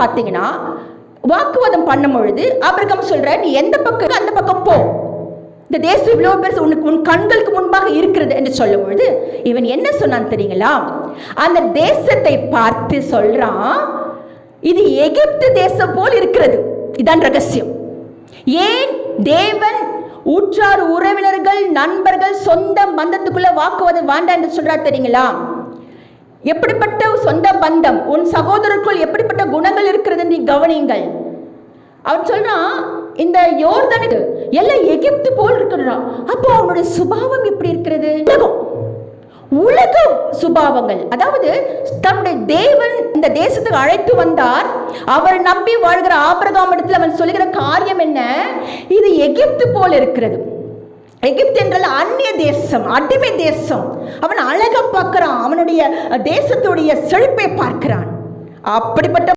பார்த்தீங்கன்னா வாக்குவாதம் பண்ணும் பொழுது ஆபிரகாம் சொல்ற நீ எந்த பக்கம் அந்த பக்கம் போ. இந்த தேசம் இவ்வளோ பேர் உனக்கு உன் கண்களுக்கு முன்பாக இருக்கிறது என்று சொல்லும் பொழுது இவன் என்ன சொன்னான் தெரியுங்களா? அந்த தேசத்தை பார்த்து சொல்றான் இது எகிப்து தேசம் போல் இருக்கிறது. இதான் ரகசியம். ஏன் தேவன் ஊற்றார் உறவினர்கள் நண்பர்கள் சொந்த பந்தத்துக்குள்ள வாக்குவாதம் வேண்டாம் என்று சொல்றார் தெரியுங்களா? எப்படிப்பட்ட சொந்த பந்தம்? உன் சகோதரருக்குள் எப்படிப்பட்ட கவனியுங்கள். அவன் சொல்றான் இந்த யோர்தனுக்கு எல்லாம் எகிப்து போல் இருக்கிறான் அப்போ அவனுடைய சுபாவம் எப்படி இருக்கிறது? உலகம். உலக சுபாவங்கள். அதாவது தன்னுடைய தேவன் இந்த தேசத்துக்கு அழைத்து வந்தார். அவர் நம்பி வாழ்கிற ஆபிரகாம் இடத்துல அவன் சொல்லுகிற காரியம் என்ன? இது எகிப்து போல் இருக்கிறது. எகிப்து என்றால் அந்நிய தேசம் அடிமை தேசம். அவன் அழக பார்க்கிறான். அவனுடைய தேசத்துடைய செழிப்பை பார்க்கிறான். அப்படிப்பட்ட